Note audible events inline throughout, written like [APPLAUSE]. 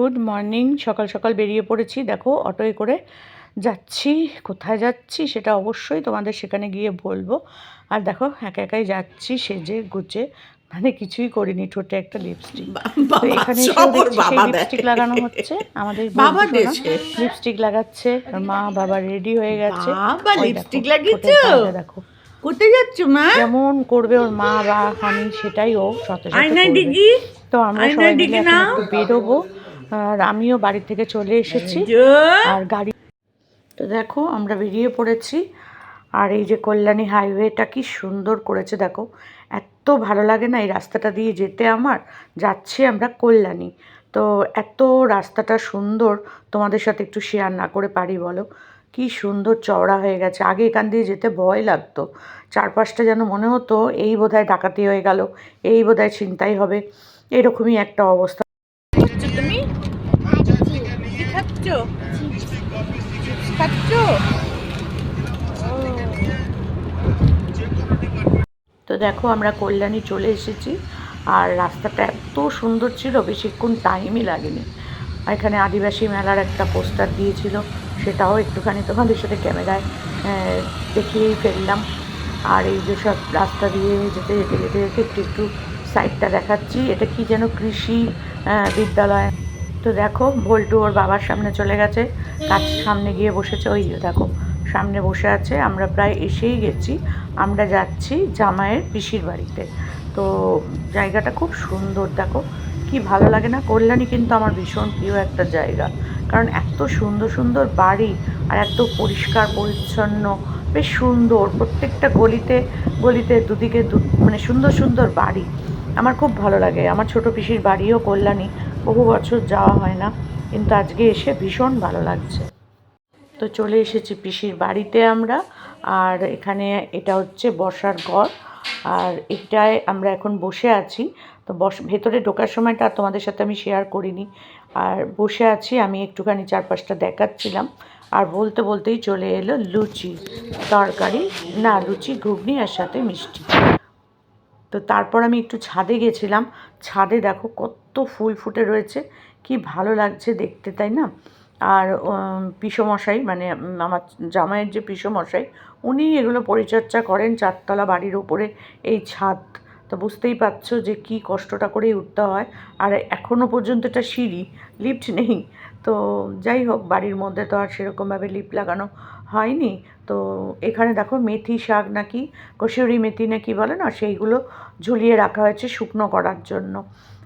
Good morning. সকাল সকাল বেরিয়ে পড়েছি। দেখো অটোয় করে যাচ্ছি। কোথায় যাচ্ছি সেটা অবশ্যই তোমাদের সেখানে গিয়ে বলব। আর দেখো একা একাই যাচ্ছি সেজে গুজে। মানে কিছুই করিনি ঠোঁটে একটা লিপস্টিক এখানে লিপস্টিক লাগানো হচ্ছে। আমাদের বাবা লিপস্টিক লাগাচ্ছে। মা বাবা রেডি হয়ে গেছে। ওই দেখো, লাগিয়েছো? কোথায় যাচ্ছ মা? যেমন করবে ওর মা বা আমি সেটাই ও। ডিগি তো আমরা সবাই মিলে বেরোবো। আর আমিও বাড়ি থেকে চলে এসেছি। আর গাড়ি তো দেখো আমরা বেরিয়ে পড়েছি। আর এই যে কল্যাণী হাইওয়েটা কি সুন্দর করেছে দেখো। এত ভালো লাগে না এই রাস্তাটা দিয়ে যেতে আমার? যাচ্ছি আমরা কল্যাণী। তো এত রাস্তাটা সুন্দর তোমাদের সাথে একটু শেয়ার না করে পারি বলো? কি সুন্দর চওড়া হয়ে গেছে। আগে এখান দিয়ে যেতে ভয় লাগতো। চারপাশটা যেন মনে হতো এই বোধহয় ডাকাতি হয়ে গেল এই বোধহয় ছিনতাই হবে। এরকমই একটা অবস্থা খাচ্ছ তুমি কি তো দেখো, আমরা কল্যাণী চলে এসেছি। আর রাস্তাটা এত সুন্দর ছিল, বেশিক্ষণ টাইমই লাগেনি। এখানে আদিবাসী মেলার একটা পোস্টার দিয়েছিল, সেটাও একটুখানি তোমাদের সাথে ক্যামেরায় দেখিয়েই ফেললাম। আর এই যে সব রাস্তা দিয়ে যেতে যেতে যেতে যেতে একটু একটু সাইডটা দেখাচ্ছি। এটা কি যেন কৃষি বিদ্যালয়? তো দেখো ভোল্টু ওর বাবার সামনে চলে গেছে। কাজ সামনে গিয়ে বসেছে। ওই দেখো, সামনে বসে আছে। আমরা প্রায় এসেই গেছি। আমরা যাচ্ছি জামাইয়ের পিসির বাড়িতে। তো জায়গাটা খুব সুন্দর। দেখো, কি ভালো লাগে না? কল্যাণী কিন্তু আমার ভীষণ প্রিয় একটা জায়গা। কারণ এত সুন্দর সুন্দর বাড়ি আর এত পরিষ্কার, পরিচ্ছন্ন, বেশ সুন্দর। প্রত্যেকটা গলিতে গলিতে দুদিকে দু মানে সুন্দর সুন্দর বাড়ি। আমার খুব ভালো লাগে। আমার ছোট পিসির বাড়িও কল্যাণী। বহু বছর যাওয়া হয় না, কিন্তু আজকে এসে ভীষণ ভালো লাগছে। তো চলে এসেছি পিসির বাড়িতে আমরা, আর এখানে এটা হচ্ছে বসার ঘর, আর এটায় আমরা এখন বসে আছি। তো বস, ভেতরে ঢোকার সময়টা তোমাদের সাথে আমি শেয়ার করিনি। আর বসে আছি, আমি একটুখানি চারপাশটা দেখাচ্ছিলাম, আর বলতে বলতেই চলে এলো লুচি তরকারি, না লুচি, ঘুগনি আর সাথে মিষ্টি। তো তারপর আমি একটু ছাদে গেছিলাম। ছাদে দেখো কত ফুল ফুটে রয়েছে, কি ভালো লাগছে দেখতে, তাই না? আর পিসোমশাই মানে আমার জামাইয়ের যে পিসোমশাই, উনি এগুলো পরিচর্যা করেন চারতলা বাড়ির ওপরে এই ছাদ। তো বুঝতেই পারছ যে কি কষ্টটা করেই উঠতে হয়। আর এখনও পর্যন্ত এটা সিঁড়ি, লিফট নেই। তো যাই হোক, বাড়ির মধ্যে তো আর সেরকমভাবে লিফট লাগানো হয়নি। তো এখানে দেখো মেথি শাক নাকি, কসুরি মেথি নাকি বলে না, সেইগুলো ঝুলিয়ে রাখা হয়েছে শুকনো করার জন্য।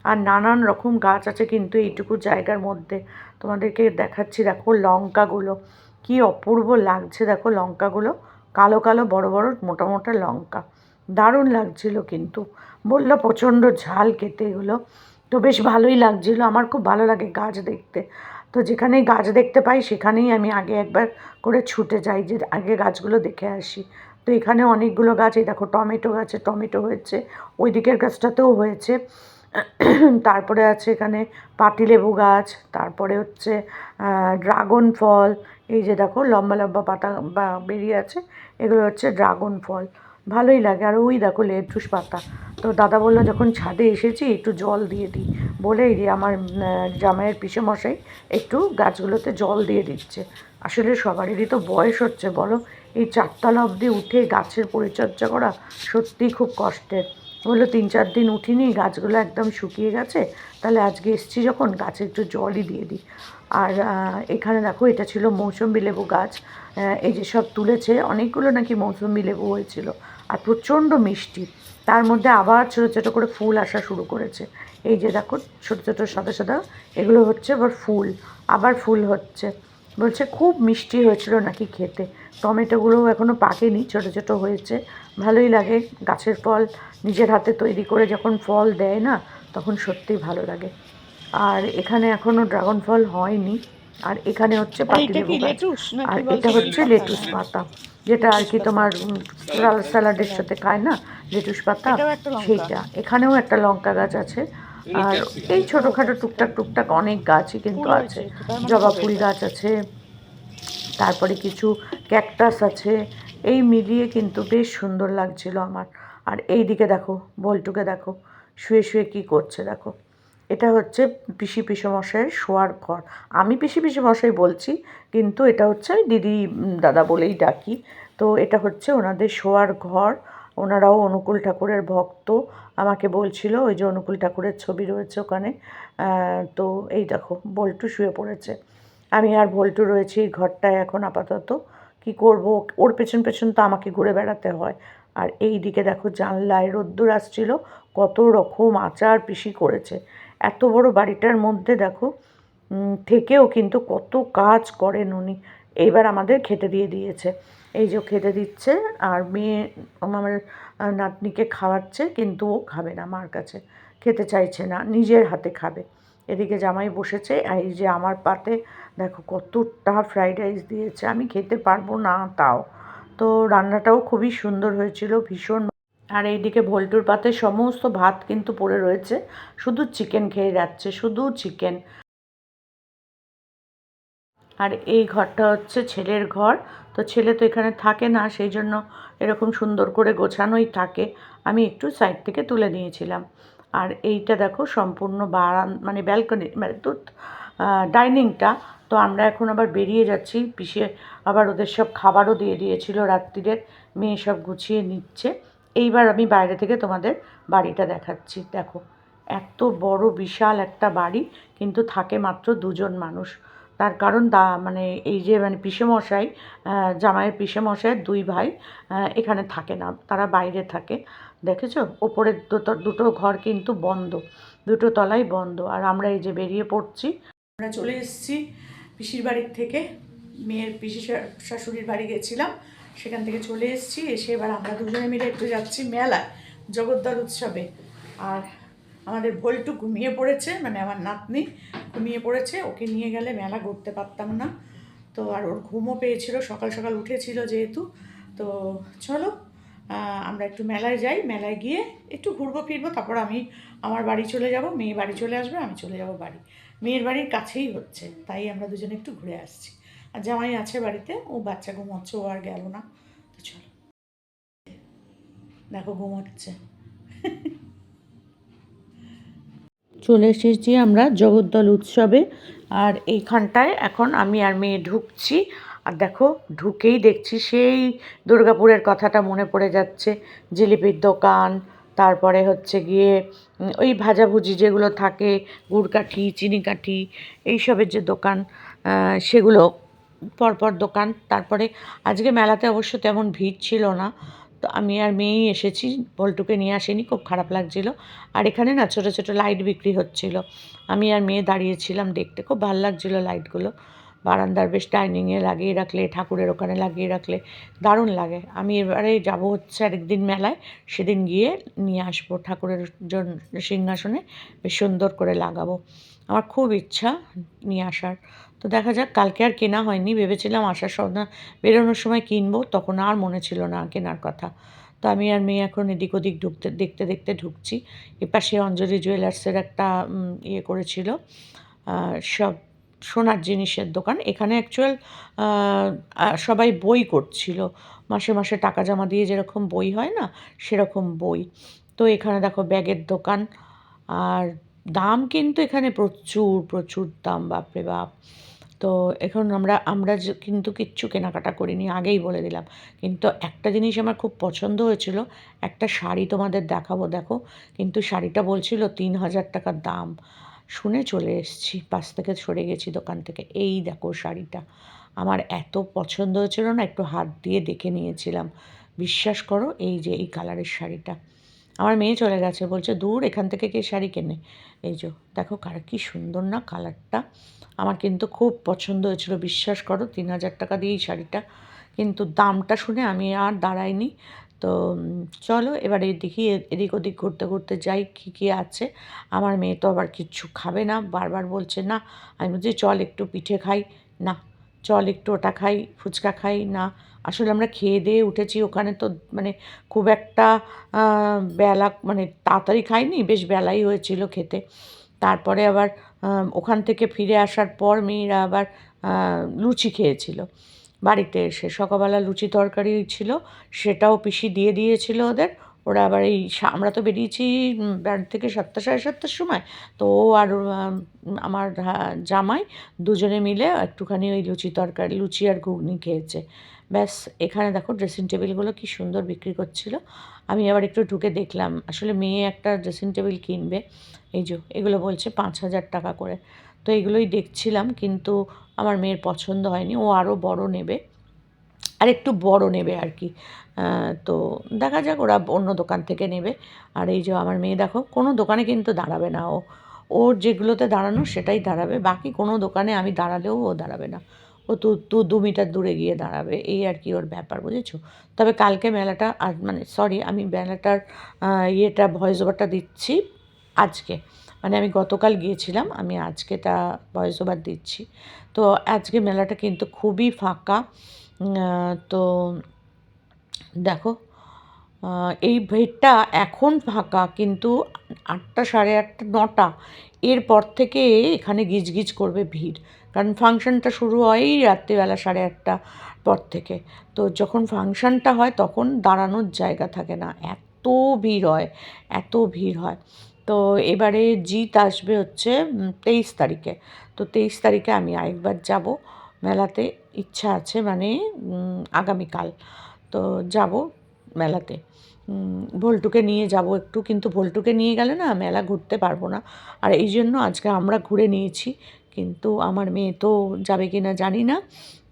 আর নানান রকম গাছ আছে কিন্তু এইটুকু জায়গার মধ্যে। তোমাদেরকে দেখাচ্ছি দেখো লঙ্কাগুলো, কি অপূর্ব লাগছে দেখো লঙ্কাগুলো। কালো কালো, বড় বড়, মোটা মোটা লঙ্কা। দারুণ লাগছিল কিন্তু। বলল প্রচণ্ড ঝাল খেতে এগুলো। তো বেশ ভালোই লাগছিল, আমার খুব ভালো লাগে গাছ দেখতে। তো যেখানেই গাছ দেখতে পাই, সেখানেই আমি আগে একবার করে ছুটে যাই, যে আগে গাছগুলো দেখে আসি। তো এখানে অনেকগুলো গাছ, এই দেখো টমেটো গাছে, টমেটো হয়েছে, ওই দিকের গাছটাতেও হয়েছে। তারপরে আছে এখানে পাতিলেবু গাছ, তারপরে হচ্ছে ড্রাগন ফল, এই যে দেখো লম্বা লম্বা পাতা বেরিয়ে আছে, এগুলো হচ্ছে ড্রাগন ফল। ভালোই লাগে। আর ওই দেখো লেটুস পাতা। তো দাদা বলল, যখন ছাদে এসেছি, একটু জল দিয়ে দিই। বলে এই যে আমার জামাইয়ের জামাইয়ের পিসেমশাই একটু গাছগুলোতে জল দিয়ে দিচ্ছে। আসলে সবারই তো বয়স হচ্ছে, বলো? এই চারতলা অবধি উঠে গাছের পরিচর্যা করা সত্যিই খুব কষ্টের। বলল, তিন চার দিন উঠিনি, গাছগুলো একদম শুকিয়ে গেছে। তাহলে আজকে এসছি যখন, গাছে একটু জলই দিয়ে দিই। আর এখানে দেখো, এটা ছিল মৌসুম্বি লেবু গাছ। এই যে সব তুলেছে, অনেকগুলো নাকি মৌসুম্বি লেবু হয়েছিল। আর প্রচণ্ড মিষ্টি। তার মধ্যে আবার ছোটো ছোটো করে ফুল আসা শুরু করেছে। এই যে দেখো, ছোটো ছোটো সাদা সাদা, এগুলো হচ্ছে আবার ফুল আবার ফুল হচ্ছে। বলছে খুব মিষ্টি হয়েছিল নাকি খেতে। টমেটোগুলো এখনও পাকেনি, ছোটো ছোটো হয়েছে। ভালোই লাগে গাছের ফল। নিজের হাতে তৈরি করে যখন ফল দেয় না, তখন সত্যিই ভালো লাগে। আর এখানে এখনও ড্রাগন ফল হয়নি। আর এখানে হচ্ছে লেটুস আর এটা হচ্ছে লেটুস পাতা যেটা আর কি তোমার স্যালাডের সাথে খায় না? লেটুস পাতা। সেইটা। এখানেও একটা লঙ্কা গাছ আছে। আর এই ছোটোখাটো টুকটাক টুকটাক অনেক গাছই কিন্তু আছে। মানে জবা ফুল গাছ আছে। তারপরে কিছু ক্যাকটাস আছে। এই মিলিয়ে কিন্তু বেশ সুন্দর লাগছিল আমার। আর এই দিকে দেখো বল্টুকে দেখো শুয়ে শুয়ে কি করছে দেখো। এটা হচ্ছে পিসি পিসমশাইয়ের শোয়ার ঘর। আমি পিসি পিসমশাই বলছি, কিন্তু এটা হচ্ছে আমি দিদি দাদা বলেই ডাকি। তো এটা হচ্ছে ওনাদের শোয়ার ঘর। ওনারাও অনুকূল ঠাকুরের ভক্ত। আমাকে বলছিল, ওই যে অনুকূল ঠাকুরের ছবি রয়েছে ওখানে। তো এই দেখো, বল্টু শুয়ে পড়েছে। আমি আর ভল্টু রয়েছি এই ঘরটায় এখন আপাতত। কি করব? ওর পেছন পেছন তো আমাকে ঘুরে বেড়াতে হয়। আর এই দিকে দেখো জানলায় রোদ্দুর আসছিল। কত রকম আচার পিসি করেছে। এত বড় বাড়িটার মধ্যে দেখো থেকেও কিন্তু কত কাজ করেন উনি। এইবার আমাদের খেতে দিয়ে দিয়েছে। এই যে খেতে দিচ্ছে, আর মেয়ে আমার নাতনিকে খাওয়াচ্ছে, কিন্তু ও খাবে না মার কাছে। খেতে চাইছে না, নিজের হাতে খাবে। এদিকে জামাই বসেছে, আর এই যে আমার পাতে দেখো কতটা ফ্রাইড রাইস দিয়েছে। আমি খেতে পারব না তাও। তো রান্নাটাও খুবই সুন্দর হয়েছিল, ভীষণ আর এইদিকে ভল্টুর পাতে সমস্ত ভাত কিন্তু পড়ে রয়েছে। শুধু চিকেন খেয়ে যাচ্ছে, শুধু চিকেন আর এই ঘরটা হচ্ছে ছেলের ঘর। তো ছেলে তো এখানে থাকে না, সেই জন্য এরকম সুন্দর করে গোছানোই থাকে। আমি একটু সাইড থেকে তুলে নিয়েছিলাম। আর এইটা দেখো সম্পূর্ণ বারান মানে ব্যালকনি মানে ডাইনিংটা তো আমরা এখন আবার বেরিয়ে যাচ্ছি। পিছিয়ে আবার ওদের সব খাবারও দিয়ে দিয়েছিল রাত্রিরের মেয়ে সব গুছিয়ে নিচ্ছে। এইবার আমি বাইরে থেকে তোমাদের বাড়িটা দেখাচ্ছি। দেখো, এত বড় বিশাল একটা বাড়ি, কিন্তু থাকে মাত্র দুজন মানুষ। তার কারণ দা মানে এই যে মানে পিসেমশাই জামাইয়ের পিসেমশাইয়ের দুই ভাই এখানে থাকে না, তারা বাইরে থাকে। দেখেছ? ওপরের দুটো দুটো ঘর কিন্তু বন্ধ, দুটো তলাই বন্ধ। আর আমরা এই যে বেরিয়ে পড়ছি, আমরা চলে এসেছি পিসির বাড়ির থেকে। মেয়ের পিসি শাশুড়ির বাড়ি গেছিলাম। সেখান থেকে চলে এসেছি, এসে এবার আমরা দুজনে মিলে একটু যাচ্ছি মেলায়, জগদ্দল উৎসবে। আর আমাদের ভোলটু ঘুমিয়ে পড়েছে মানে আমার নাতনি ঘুমিয়ে পড়েছে, ওকে নিয়ে গেলে মেলা ঘুরতে পারতাম না। তো আর ওর ঘুমও পেয়েছিল, সকাল সকাল উঠেছিল যেহেতু। তো চলো আমরা একটু মেলায় যাই, মেলায় গিয়ে একটু ঘুরবো, ফিরবো, তারপর আমি আমার বাড়ি চলে যাব, মেয়ে বাড়ি চলে আসবে, আমি চলে যাব বাড়ি। মেয়ের বাড়ির কাছেই হচ্ছে, তাই আমরা দুজনে একটু ঘুরে আসছি। আর জামাই আছে বাড়িতে, ও বাচ্চা ঘুমোচ্ছে, ও আর গেল না। তো চলো। দেখো ঘুমোচ্ছে। চলে এসেছি আমরা জগদ্দল উৎসবে। আর এইখানটায় এখন আমি আর মেয়ে ঢুকছি। আর দেখো, ঢুকেই দেখছি সেই দুর্গাপুরের কথাটা মনে পড়ে যাচ্ছে। জিলিপির দোকান, তারপরে হচ্ছে গিয়ে ওই ভাজাভুজি যেগুলো থাকে, গুড়কাঠি, চিনিকাঠি, এইসবের যে দোকান সেগুলো পরপর দোকান। তারপরে আজকে মেলাতে অবশ্য তেমন ভিড় ছিল না। তো আমি আর মেয়েই এসেছি বল্টুকে নিয়ে আসিনি, খুব খারাপ লাগছিল। আর এখানে না ছোটো ছোটো লাইট বিক্রি হচ্ছিল। আমি আর মেয়ে দাঁড়িয়েছিলাম দেখতে, খুব ভালো লাগছিল লাইটগুলো। বারান্দার বেশ ডাইনিংয়ে লাগিয়ে রাখলে, ঠাকুরের ওখানে লাগিয়ে রাখলে দারুণ লাগে। আমি এবারে যাব হচ্ছে আরেকদিন মেলায়, সেদিন গিয়ে নিয়ে আসব। ঠাকুরের জন্য সিংহাসনে বেশ সুন্দর করে লাগাবো। আমার খুব ইচ্ছা নিয়ে আসার। তো দেখা যাক, কালকে আর কেনা হয়নি। ভেবেছিলাম আসার সময় বেরোনোর সময় কিনবো, তখন আর মনে ছিল না কেনার কথা। তো আমি আর মেয়ে এখন এদিক ওদিক ঢুকতে, দেখতে দেখতে ঢুকছি। এপাশে অঞ্জলি জুয়েলার্সের একটা ইয়ে করেছিল সব সোনার জিনিসের দোকান। এখানে অ্যাকচুয়াল সবাই বই করছিল। মাসে মাসে টাকা জমা দিয়ে যেরকম বই হয় না, সেরকম বই। তো এখানে দেখো ব্যাগের দোকান, আর দাম কিন্তু এখানে প্রচুর প্রচুর দাম, বাপরে বাপ। তো এখন আমরা আমরা কিন্তু কিচ্ছু কেনাকাটা করিনি, আগেই বলে দিলাম। কিন্তু একটা জিনিস আমার খুব পছন্দ হয়েছিল, একটা শাড়ি তোমাদের দেখাবো, দেখো। কিন্তু শাড়িটা বলছিল তিন হাজার টাকার দাম। শুনে চলে এসেছি পাশ থেকে সরে গেছি দোকান থেকে। এই দেখো শাড়িটা। আমার এত পছন্দ হয়েছিল না, একটু হাত দিয়ে দেখে নিয়েছিলাম। বিশ্বাস করো, এই যে এই কালারের শাড়িটা। আমার মেয়ে চলে গেছে, বলছে, দূর, এখান থেকে কে শাড়ি কেনে। এই যে, দেখো কার, কি সুন্দর না কালারটা। আমার কিন্তু খুব পছন্দ হয়েছিল, বিশ্বাস করো, তিন হাজার টাকা দিয়ে এই শাড়িটা। কিন্তু দামটা শুনে আমি আর দাঁড়াইনি। তো চলো, এবারে দেখি এদিক ওদিক ঘুরতে ঘুরতে যাই, কী কী আছে। আমার মেয়ে তো আবার কিচ্ছু খাবে না, বারবার বলছে, না। আমি বলছি, চল, একটু পিঠে খাই। না চল একটু ওটা খাই, ফুচকা খাই, না। আসলে আমরা খেয়ে দিয়ে উঠেছি ওখানে তো মানে খুব একটা বেলা মানে তাড়াতাড়ি খাইনি, বেশ বেলাই হয়েছিল খেতে। তারপরে আবার ওখান থেকে ফিরে আসার পর মেয়েরা আবার লুচি খেয়েছিল। বাড়িতে এসে সকালবেলা লুচি তরকারি ছিল, সেটাও পিসি দিয়ে দিয়েছিল ওদের। ওরা আবার এই আমরা তো বেরিয়েছি বাড়ি থেকে সাতটা, সাড়ে সাতটার সময়। তো আর আমার জামাই দুজনে মিলে একটুখানি ওই লুচি তরকারি, লুচি আর ঘুগনি খেয়েছে। ব্যাস, এখানে দেখো ড্রেসিং টেবিলগুলো কি সুন্দর বিক্রি করছিল। আমি আবার একটু ঢুকে দেখলাম, আসলে মেয়ে একটা ড্রেসিং টেবিল কিনবে। এই যে, এগুলো বলছে পাঁচ হাজার টাকা করে। তো এগুলোই দেখছিলাম, কিন্তু আমার মেয়ের পছন্দ হয়নি। ও আরও বড় নেবে আর একটু বড় নেবে আর কি। তো দেখা যাক, ওরা অন্য দোকান থেকে নেবে। আর এই যে আমার মেয়ে, দেখো, কোনো দোকানে কিন্তু দাঁড়াবে না। ও, ওর যেগুলোতে দাঁড়ানো সেটাই দাঁড়াবে। বাকি কোনো দোকানে আমি দাঁড়ালেও ও দাঁড়াবে না। ও তু তু দু মিটার দূরে গিয়ে দাঁড়াবে। এই আর কি ওর ব্যাপার, বুঝেছ? তবে কালকে মেলাটা আজ মানে সরি আমি মেলাটার ইয়েটা ভয়েস ওভারটা দিচ্ছি আজকে। মানে আমি গতকাল গিয়েছিলাম, আমি আজকে তা ভয়েস ওভার দিচ্ছি। তো আজকে মেলাটা কিন্তু খুবই ফাঁকা। তো দেখো এই ভিড়টা এখন ফাঁকা, কিন্তু আটটা সাড়ে আটটা, নটা, এরপর থেকে এখানে গিজগিজ করবে ভিড়। কারণ ফাংশনটা শুরু হয় রাত্রিবেলা সাড়ে আটটা পর থেকে। তো যখন ফাংশনটা হয়, তখন দাঁড়ানোর জায়গা থাকে না। এত ভিড় হয়, এত ভিড় হয়। তো এবারে জিত আসবে হচ্ছে তেইশ তারিখে। তো তেইশ তারিখে আমি আরেকবার যাব। মেলাতে ইচ্ছা আছে মানে আগামীকাল। তো যাব মেলাতে। ভল্টুকে নিয়ে যাব একটু, কিন্তু ভল্টুকে নিয়ে গেলে না মেলা ঘুরতে পারব না। আর এই জন্য আজকে আমরা ঘুরে নিয়েছি, কিন্তু আমার মেয়ে তো যাবে কি না জানি না,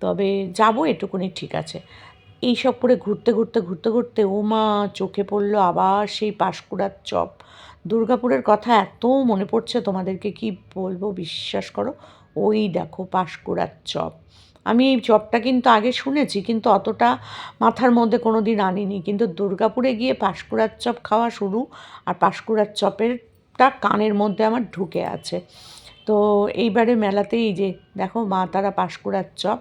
তবে যাব এটুকুনি ঠিক আছে। এই সব করে ঘুরতে ঘুরতে ঘুরতে ঘুরতে ও মা চোখে পড়ল, আবার সেই পাশকুড়ার চপ। দুর্গাপুরের কথা এত মনে পড়ছে, তোমাদেরকে কি বলব, বিশ্বাস করো? ওই দেখো পাশকুড়ার চপ। আমি এই চপটা কিন্তু আগে শুনেছি, কিন্তু অতটা মাথার মধ্যে কোনো দিন আনিনি। কিন্তু দুর্গাপুরে গিয়ে পাঁশকুড়ার চপ খাওয়া শুরু, আর পাঁশকুড়ার চপেরটা কানের মধ্যে আমার ঢুকে আছে। তো এইবারে মেলাতেই যে, দেখো মা তারা পাঁশকুড়ার চপ,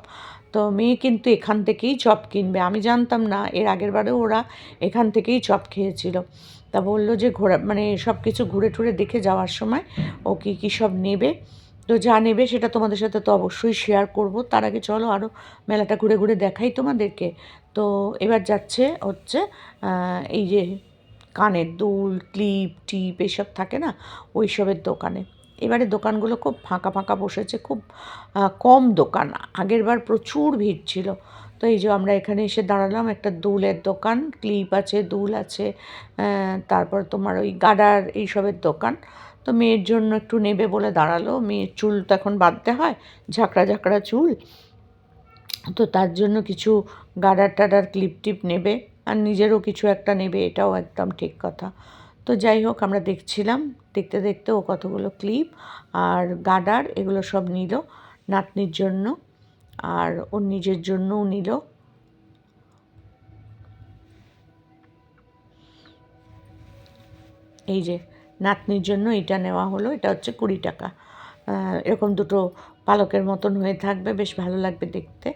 তো মেয়ে কিন্তু এখান থেকেই চপ কিনবে। আমি জানতাম না, এর আগের বারেও ওরা এখান থেকেই চপ খেয়েছিল। তা বলল যে ঘোরা মানে সব কিছু ঘুরে টুরে দেখে যাওয়ার সময় ও কী কী সব নেবে। তো যা নেবে সেটা তোমাদের সাথে তো অবশ্যই শেয়ার করব। তার আগে চলো আরও মেলাটা ঘুরে ঘুরে দেখাই তোমাদেরকে। তো এবার যাচ্ছে হচ্ছে এই যে কানের দুল ক্লিপ টিপ এইসব থাকে না? ওই সবের দোকানে। এবারে দোকানগুলো খুব ফাঁকা ফাঁকা বসেছে, খুব কম দোকান। আগের বার প্রচুর ভিড় ছিল। তো এই যে আমরা এখানে এসে দাঁড়ালাম, একটা দুলের দোকান ক্লিপ আছে, দুল আছে তারপর তোমার ওই গাডার এইসবের দোকান। তো মেয়ের জন্য একটু নেবে বলে দাঁড়াল। মেয়ের চুল তো এখন বাঁধতে হয়, ঝাঁকড়া ঝাঁকড়া চুল। তো তার জন্য কিছু গাডার টাডার ক্লিপ টিপ নেবে আর নিজেরও কিছু একটা নেবে, এটাও একদম ঠিক কথা। তো যাই হোক, আমরা দেখছিলাম, দেখতে দেখতে ও কতগুলো ক্লিপ আর গাডার এগুলো সব নিল নাতনির জন্য আর ওর নিজের জন্যও নিল। এই যে নাতনির জন্য এটা নেওয়া হলো, এটা হচ্ছে কুড়ি টাকা। এরকম দুটো পালকের মতন হয়ে থাকবে, বেশ ভালো লাগবে দেখতে।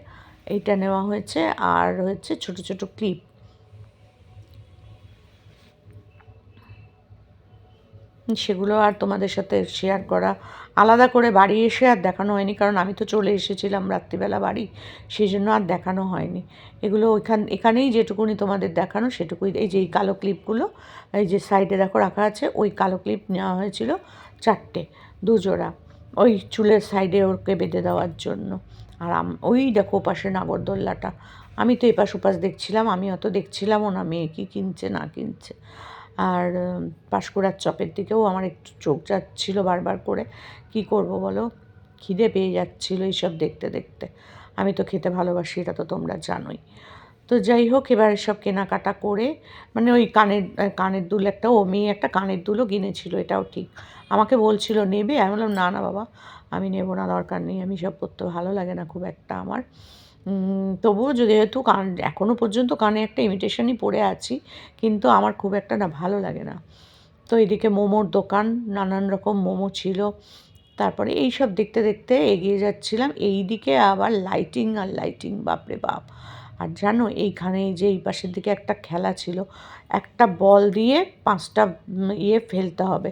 এইটা নেওয়া হয়েছে, আর হচ্ছে ছোট ছোট ক্লিপ। সেগুলো আর তোমাদের সাথে শেয়ার করা আলাদা করে বাড়ি এসে আর দেখানো হয়নি, কারণ আমি তো চলে এসেছিলাম রাত্রিবেলা বাড়ি, সেই জন্য আর দেখানো হয়নি। এগুলো ওইখান, এখানেই যেটুকুনি তোমাদের দেখানো সেটুকুই, এই যে এই কালো ক্লিপগুলো, এই যে সাইডে দেখো রাখা আছে, ওই কালো ক্লিপ নেওয়া হয়েছিল চারটে, দুজোড়া, ওই চুলের সাইডে ওকে বেঁধে দেওয়ার জন্য। আর ওই দেখো পাশে নাগরদোল্লাটা, আমি তো এপাশ ওপাশ দেখছিলাম, আমি অত দেখছিলামও না, মেয়ে কী কিনছে না কিনছে। আর পাঁশকুড়ার চপের দিকেও আমার একটু চোখ যাচ্ছিল বারবার করে। কি করব বলো? খিদে পেয়ে যাচ্ছিল এইসব দেখতে দেখতে। আমি তো খেতে ভালোবাসি, এটা তো তোমরা জানোই। তো যাই হোক, এবার সব কেনাকাটা করে মানে ওই কানের কানের দুল একটা, ও মেয়ে একটা কানের দুলও কিনেছিল, এটাও ঠিক। আমাকে বলছিল, নেবে? আমি বললাম, না না বাবা, আমি নেব না, দরকার নেই। আমি সব করতে ভালো লাগে না খুব একটা আমার। তবুও যেহেতু কান এখনও পর্যন্ত কানে একটা ইমিটেশনই পরে আছি, কিন্তু আমার খুব একটা না ভালো লাগে না। তো এদিকে মোমোর দোকান, নানান রকম মোমো ছিল। তারপরে এই সব দেখতে দেখতে এগিয়ে যাচ্ছিলাম। এই দিকে আবার লাইটিং আর লাইটিং বাপরে বাপ! আর জানো, এইখানে যে এই পাশের দিকে একটা খেলা ছিল, একটা বল দিয়ে পাঁচটা ইয়ে ফেলতে হবে।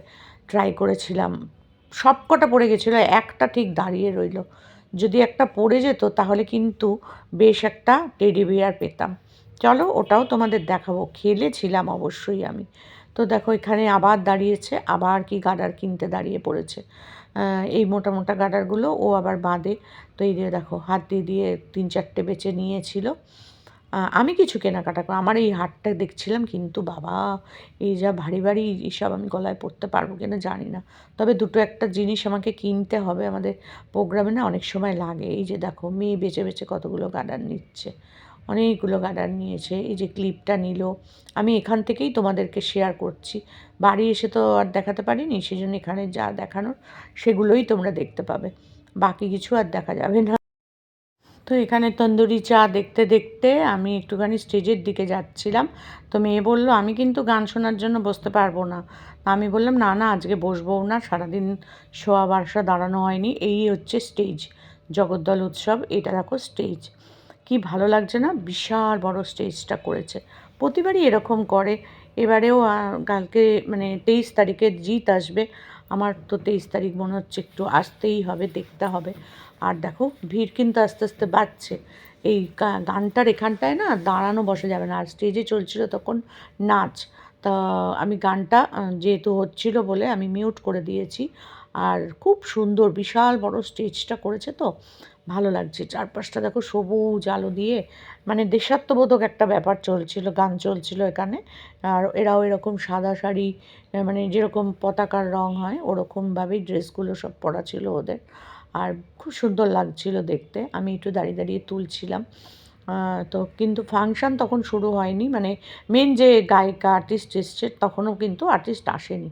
ট্রাই করেছিলাম। সব কটা পড়ে গেছিল, একটা ঠিক দাঁড়িয়ে রইল। যদি একটা পড়ে যেত, তাহলে কিন্তু বেশ একটা টেডি বিয়ার পেতাম। চলো ওটাও তোমাদের দেখাবো। খেলেছিলাম অবশ্যই আমি। তো দেখো, এখানে আবার দাঁড়িয়েছে, আবার কি গাডার কিনতে দাঁড়িয়ে পড়েছে। এই মোটা মোটা গাডারগুলো ও আবার বাঁধে তো এই দিয়ে দেখো, হাত দিয়ে দিয়ে তিন চারটে বেচে নিয়েছিল। আমি কিছু কেনাকাটা করি। আমার এই হাটটা দেখছিলাম কিন্তু বাবা, এই যা ভারী ভারী এইসব আমি গলায় পরতে পারব কিনা জানি না। তবে দুটো একটা জিনিস আমাকে কিনতে হবে, আমাদের প্রোগ্রামে না অনেক সময় লাগে। এই যে দেখো, মেয়ে বেছে বেছে কতগুলো গার্ডার নিচ্ছে, অনেকগুলো গার্ডার নিয়েছে। এই যে ক্লিপটা নিল, আমি এখান থেকেই তোমাদেরকে শেয়ার করছি। বাড়ি এসে তো আর দেখাতে পারিনি সেই জন্য এখানে যা দেখানোর সেগুলোই তোমরা দেখতে পাবে। বাকি কিছু আর দেখা যাবে না। তো এখানে তন্দুরি চা দেখতে দেখতে আমি একটুখানি স্টেজের দিকে যাচ্ছিলাম। তো মেয়ে বলল, আমি কিন্তু গান শোনার জন্য বসতে পারব না। আমি বললাম, না না, আজকে বসবো না, সারাদিন শোয়া বারসা দাঁড়ানো হয়নি। এই হচ্ছে স্টেজ, জগদ্দল উৎসব, এটা দেখো স্টেজ। কি ভালো লাগছে না? বিশাল বড় স্টেজটা করেছে। প্রতিবারই এরকম করে। এবারেও কালকে মানে তেইশ তারিখে জিত আসবে। আমার তো তেইশ তারিখ মনে হচ্ছে একটু আসতেই হবে, দেখতে হবে। আর দেখো, ভিড় কিন্তু আস্তে আস্তে বাড়ছে। এই গানটার এখানটায় না দাঁড়ানো বসা যাবে না। আর স্টেজে চলছিল তখন নাচ। তা আমি গানটা যেহেতু হচ্ছিল বলে আমি মিউট করে দিয়েছি। আর খুব সুন্দর, বিশাল বড় স্টেজটা করেছে তো। ভালো লাগছে। চারপাশটা দেখো সবুজ আলো দিয়ে মানে দেশাত্মবোধক একটা ব্যাপার চলছিল, গান চলছিল এখানে। আর এরাও এরকম সাদা শাড়ি মানে যেরকম পতাকার রং হয়, ওরকমভাবেই ড্রেসগুলো সব পরা ছিল ওদের। আর খুব সুন্দর লাগছিল দেখতে। আমি একটু দাঁড়িয়ে দাঁড়িয়ে তুলছিলাম। তো কিন্তু ফাংশন তখন শুরু হয়নি মানে মেন যে গায়িকা আর্টিস্ট এসছে, তখনও কিন্তু আর্টিস্ট আসেনি।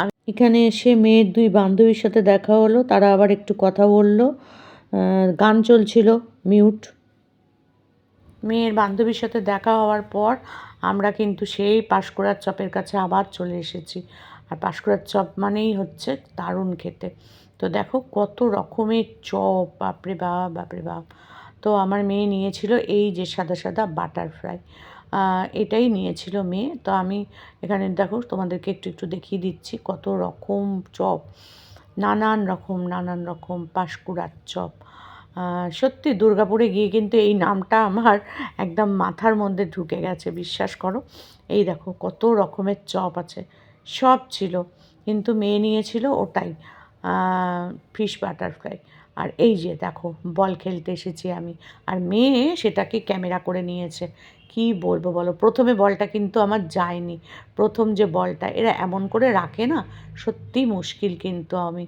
আমি এখানে এসে মেয়ের দুই বান্ধবীর সাথে দেখা হলো, তারা আবার একটু কথা বলল। গান চলছিল মিউট মেয়ের বান্ধবীর সাথে দেখা হওয়ার পর আমরা কিন্তু সেই পাঁশকুড়ার চপের কাছে আবার চলে এসেছি। আর পাঁশকুড়ার চপ মানেই হচ্ছে দারুণ খেতে। তো দেখো কত রকমের চপ, বাপরে বাপ বাপরে বাপ। তো আমার মেয়ে নিয়েছিল এই যে সাদা সাদা বাটার ফ্রাই এটাই নিয়েছিল মেয়ে। তো আমি এখানে দেখো তোমাদেরকে একটু একটু দেখিয়ে দিচ্ছি কত রকম চপ। নানান রকম নানান রকম পাশকুড়ার চপ। সত্যি দুর্গাপুরে গিয়ে কিন্তু এই নামটা আমার একদম মাথার মধ্যে ঢুকে গেছে, বিশ্বাস করো। এই দেখো কত রকমের চপ আছে, সব ছিল। কিন্তু মেয়ে নিয়েছিল ওটাই ফিশ বাটারফ্লাই। আর এই যে দেখো, বল খেলতে এসেছি আমি। আর মেয়ে সেটাকে ক্যামেরা করে নিয়েছে। কি বলব বলো? প্রথমে বলটা কিন্তু আমার যায়নি। প্রথম যে বলটা, এরা এমন করে রাখে না, সত্যি মুশকিল কিন্তু আমি।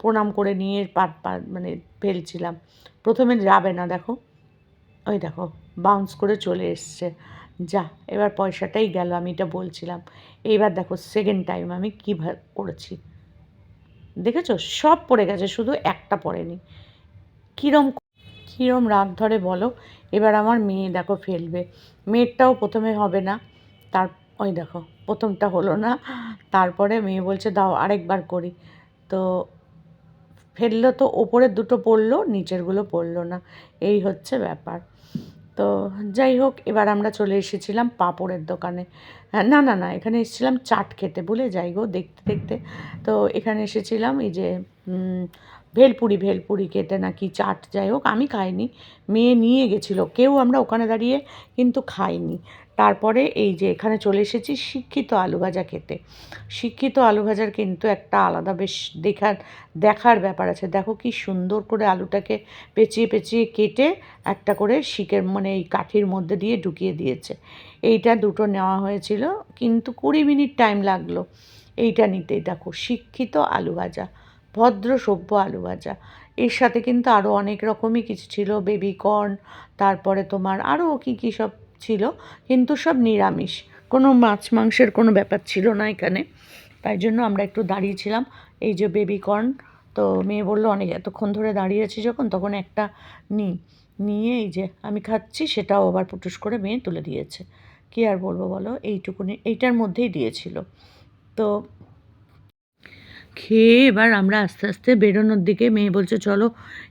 প্রণাম করে নিয়ে পাট মানে ফেলছিলাম। প্রথমে যাবে না, দেখো। ওই দেখো বাউন্স করে চলে এসছে। যা, এবার পয়সাটাই গেল, আমি এটা বলছিলাম। এইবার দেখো সেকেন্ড টাইম আমি কী করেছি। দেখেছ? সব পড়ে গেছে, শুধু একটা পড়েনি। কীরম কীরম রাগ ধরে বলো। এবার আমার মেয়ে দেখো ফেলবে। মেয়েরটাও প্রথমে হবে না। তার, ওই দেখো, প্রথমটা হলো না। তারপরে মেয়ে বলছে, দাও, আরেকবার করি। তো ফেলল তো ওপরের দুটো পড়ল, নিচেরগুলো পড়ল না। এই হচ্ছে ব্যাপার। তো যাই হোক এবার আমরা চলে এসেছিলাম পাঁপড়ের দোকানে। হ্যাঁ, না না না এখানে এসেছিলাম চাট খেতে বলে যাই গো দেখতে দেখতে। তো এখানে এসেছিলাম এই যে ভেলপুরি ভেলপুরি খেতে নাকি চাট যাই হোক আমি খাইনি মেয়ে নিয়ে গেছিল কেউ আমরা ওখানে দাঁড়িয়ে কিন্তু খাইনি। তারপরে এই যে এখানে চলে এসেছি শিক্ষিত আলু ভাজা খেতে। শিক্ষিত আলু ভাজার কিন্তু একটা আলাদা বেশ দেখার দেখার ব্যাপার আছে। দেখো কি সুন্দর করে আলুটাকে পেঁচিয়ে পেঁচিয়ে কেটে একটা করে শিকের মানে এই কাঠির মধ্যে দিয়ে ঢুকিয়ে দিয়েছে। এইটা দুটো নেওয়া হয়েছিল, কিন্তু কুড়ি মিনিট টাইম লাগল এইটা নিতেই দেখো শিক্ষিত আলু ভাজা, ভদ্র সভ্য আলু ভাজা। এর সাথে কিন্তু আরও অনেক রকমই কিছু ছিল। বেবিকর্ন তারপরে তোমার আরও কী কী সব ছিল, কিন্তু সব নিরামিষ। কোনো মাছ মাংসের কোনো ব্যাপার ছিল না এখানে। তাই জন্য আমরা একটু দাঁড়িয়েছিলাম। এই যে বেবি কর্ন তো মেয়ে বলল, অনেক এতক্ষণ ধরে দাঁড়িয়ে আছি যখন, তখন একটা নিই নিয়ে এই যে আমি খাচ্ছি, সেটাও আবার পুটুস করে মেয়ে তুলে দিয়েছে। কী আর বলব বলো, এইটুকুনি, এইটার মধ্যেই দিয়েছিল। তো খেয়ে এবার আমরা আস্তে আস্তে বেরোনোর দিকে মেয়ে বলছে, চলো,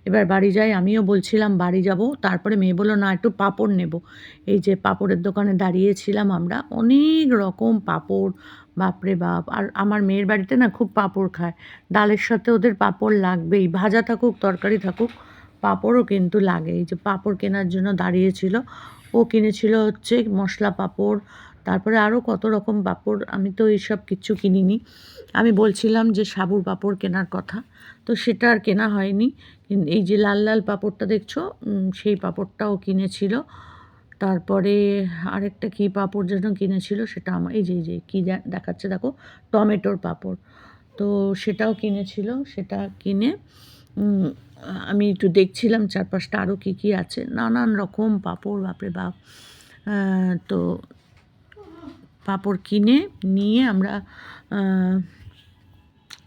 এবার বাড়ি যাই। আমিও বলছিলাম, বাড়ি যাব। তারপরে মেয়ে বলল, না, একটু পাঁপড় নেব। এই যে পাঁপড়ের দোকানে দাঁড়িয়েছিলাম আমরা, অনেক রকম পাঁপড়, বাপরে বাপ। আর আমার মেয়ের বাড়িতে না খুব পাঁপড় খায়। ডালের সাথে ওদের পাঁপড় লাগবেই, ভাজা থাকুক, তরকারি থাকুক, পাঁপড়ও কিন্তু লাগে। এই যে পাঁপড় কেনার জন্য দাঁড়িয়েছিল, ও কিনেছিল হচ্ছে মশলা পাঁপড় তারপরে আরও কত রকম পাঁপড় আমি তো এইসব কিচ্ছু কিনিনি। আমি বলছিলাম যে সাবুর পাঁপড় কেনার কথা, তো সেটা আর কেনা হয়নি। এই যে লাল লাল পাঁপড়টা দেখছ সেই পাঁপড়টাও কিনেছিল। তারপরে আরেকটা কী পাঁপড় যেন কিনেছিল, সেটা আমার এই যে এই যে, কী দেখাচ্ছে দেখো, টমেটোর পাঁপড় তো সেটাও কিনেছিল, সেটা কিনে আমি একটু দেখছিলাম চারপাশটা আরও কী কী আছে। নানান রকম পাঁপড় বাপরে বাপ। তো পাঁপড় কিনে নিয়ে আমরা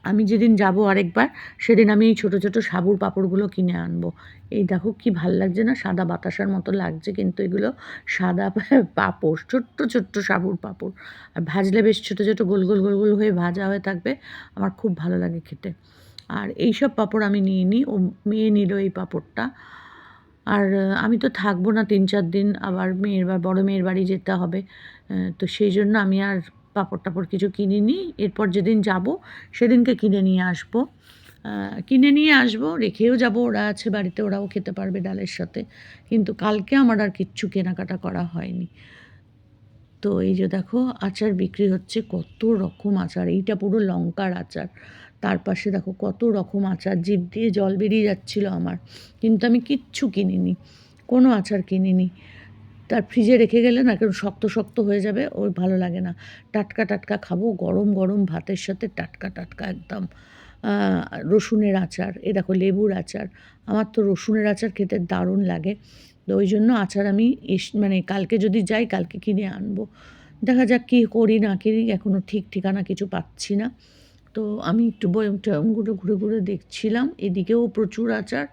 আমি যেদিন যাব আরেকবার, সেদিন আমি এই ছোটো ছোটো সাবুর পাঁপড়গুলো কিনে আনব। এই দেখো কি ভালো লাগছে না? সাদা বাতাসার মতো লাগছে কিন্তু এগুলো সাদা [LAUGHS] পাঁপড়, ছোট্ট ছোট্ট সাবুর পাঁপড়। আর ভাজলে বেশ ছোটো ছোটো গোল গোল গোল গোল হয়ে ভাজা হয়ে থাকবে, আমার খুব ভালো লাগে খেতে। আর এই সব পাঁপড় আমি নিয়ে নিই। ও মেয়ে নিল এই পাঁপড়টা। আর আমি তো থাকব না তিন চার দিন, আবার মেয়ের বা বড় মেয়ের বাড়ি যেতে হবে। তো সেই জন্য আমি আর পাপড় টাপড় কিছু কিনিনি। এরপর যেদিন যাব, সেদিনকে কিনে নিয়ে আসব। কিনে নিয়ে আসব, রেখেও যাব। ওরা আছে বাড়িতে, ওরাও খেতে পারবে ডালের সাথে। কিন্তু কালকে আমার আর কিচ্ছু কেনাকাটা করা হয়নি। তো এই যে দেখো, আচার বিক্রি হচ্ছে, কত রকম আচার। এইটা পুরো লঙ্কার আচার। তার পাশে দেখো কত রকম আচার, জিভ দিয়ে জল বেরিয়ে যাচ্ছিল আমার। কিন্তু আমি কিচ্ছু কিনিনি, কোনো আচার কিনিনি। তার ফ্রিজে রেখে গেলে না কেন শক্ত শক্ত হয়ে যাবে, ওর ভালো লাগে না। টাটকা টাটকা খাব, গরম গরম ভাতের সাথে টাটকা টাটকা একদম রসুনের আচার। এ দেখো লেবুর আচার। আমার তো রসুনের আচার খেতে দারুণ লাগে। তো ওই জন্য আচার আমি এস মানে কালকে যদি যাই কালকে কিনে আনব। দেখা যাক কী করি না করি এখনও ঠিক ঠিকানা কিছু পাচ্ছি না। তো আমি একটু বয়ম টয়মগুলো ঘুরে ঘুরে দেখছিলাম। এদিকেও প্রচুর আচার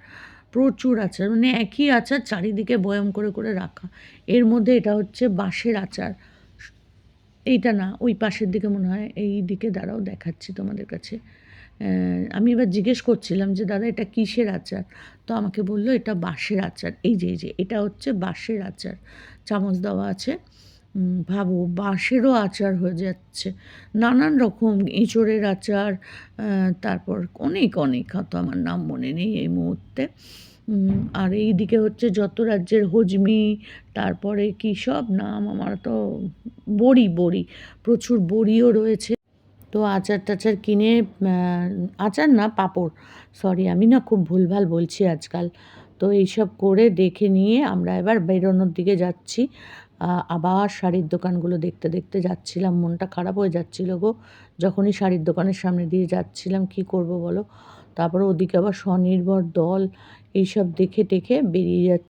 প্রচুর আচার মানে একই আচার চারিদিকে বয়ম করে করে রাখা। এর মধ্যে এটা হচ্ছে বাঁশের আচার। এইটা না, ওই পাশের দিকে মনে হয়, এই দিকে দাঁড়াও, দেখাচ্ছি তোমাদের কাছে। আমি এবার জিজ্ঞেস করছিলাম যে, দাদা, এটা কিসের আচার? তো আমাকে বলল, এটা বাঁশের আচার। এই যে এই যে, এটা হচ্ছে বাঁশের আচার। চামচ দেওয়া আছে। ভাবো, বাঁশেরও আচার হয়ে যাচ্ছে। নানান রকম এঁচড়ের আচার তারপর অনেক অনেক হয়তো আমার নাম মনে নেই এই মুহূর্তে। আর এই দিকে হচ্ছে যত রাজ্যের হজমি, তারপরে কী সব নাম আমার তো বড়ি বড়ি, প্রচুর বড়িও রয়েছে। তো আচার টাচার কিনে আচার না, পাঁপড়। সরি আমি না খুব ভুলভাল বলছি আজকাল। তো এইসব করে দেখে নিয়ে আমরা এবার বেরোনোর দিকে যাচ্ছি। আবার শাড়ির দোকানগুলো দেখতে দেখতে যাচ্ছিলাম, মনটা খারাপ হয়ে যাচ্ছিল গো। যখনই শাড়ির দোকানের সামনে দিয়ে যাচ্ছিলাম, কি করব বলো? তারপরে ওদিকে আবার স্বনির্ভর দল, এইসব দেখে টেখে বেরিয়ে যাচ্ছি।